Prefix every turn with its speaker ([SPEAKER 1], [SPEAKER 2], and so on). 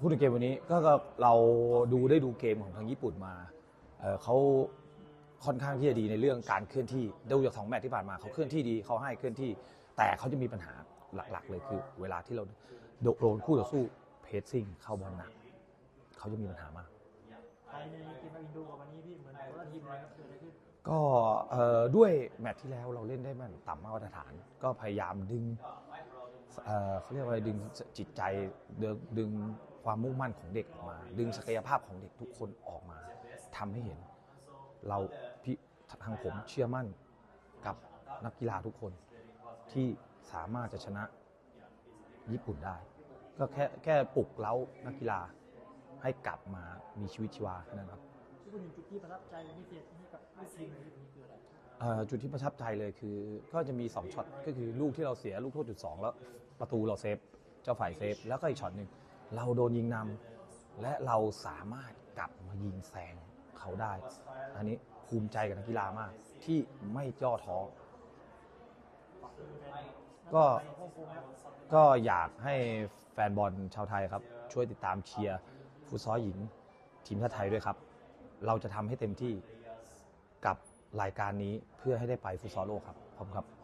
[SPEAKER 1] พูดถึงเกมวันนี้ก็ก็เราดูได้ดูเกมของทางญี่ปุ่นมาเอ่อเขาค่อนข้างที่จะดีในเรื่องการเคลื่อนที่ดูจากสองแมตช์ที่ผ่านมาเขาเคลื่อนที่ดีเขาให้เคลื่อนที่ แต่เขาจะมีปัญหาหลักๆ เลยคือ เวลาที่เราโดนคู่ต่อสู้เพสซิ่งเข้าบอลหนักเขาจะมีปัญหามาก
[SPEAKER 2] ก็ด้วย
[SPEAKER 1] แมตช์ที่แล้วเราเล่นได้แม่นต่ำมาตรฐาน ก็พยายามดึง เขาเรียกว่าอะไรดึงจิตใจดึงดึงความมุ่งมั่นของเด็กออกมา ดึงศักยภาพของเด็กทุกคนออกมาทำให้เห็น เราพี่ทางผมเชื่อมั่นกับนักกีฬาทุกคนที่สามารถจะชนะญี่ปุ่นได้ ก็แค่แค่ปลุกเล้านักกีฬาให้กลับมามีชีวิตชีวาแค่นั้นครับ
[SPEAKER 2] พูดถึงจุดที่ประทับใจเป็นพิเศษให้กับลูกทีมในนี้คืออะไร
[SPEAKER 1] อ่อจุดที่ประทับใจเลยคือ ก็จะมี2ช็อตก็คือลูกที่เราเสียลูกโทษจุดสองแล้วประตูเราเซฟเจ้าฝ่ายเซฟแล้วก็อีกช็อตหนึ่งเราโดนยิงนำและเราสามารถกลับมายิงแซงเขาได้ อันนี้ภูมิใจกับนักกีฬามาก ที่ไม่ย่อท้อก็ก็อยากให้แฟนบอลชาวไทยครับ ช่วยติดตามเชียร์ฟุตซอลหญิงทีมชาติไทยด้วยครับ เราจะทำให้เต็มที่กับรายการนี้เพื่อให้ได้ไปฟุตซอลโลกครับขอบคุณครับ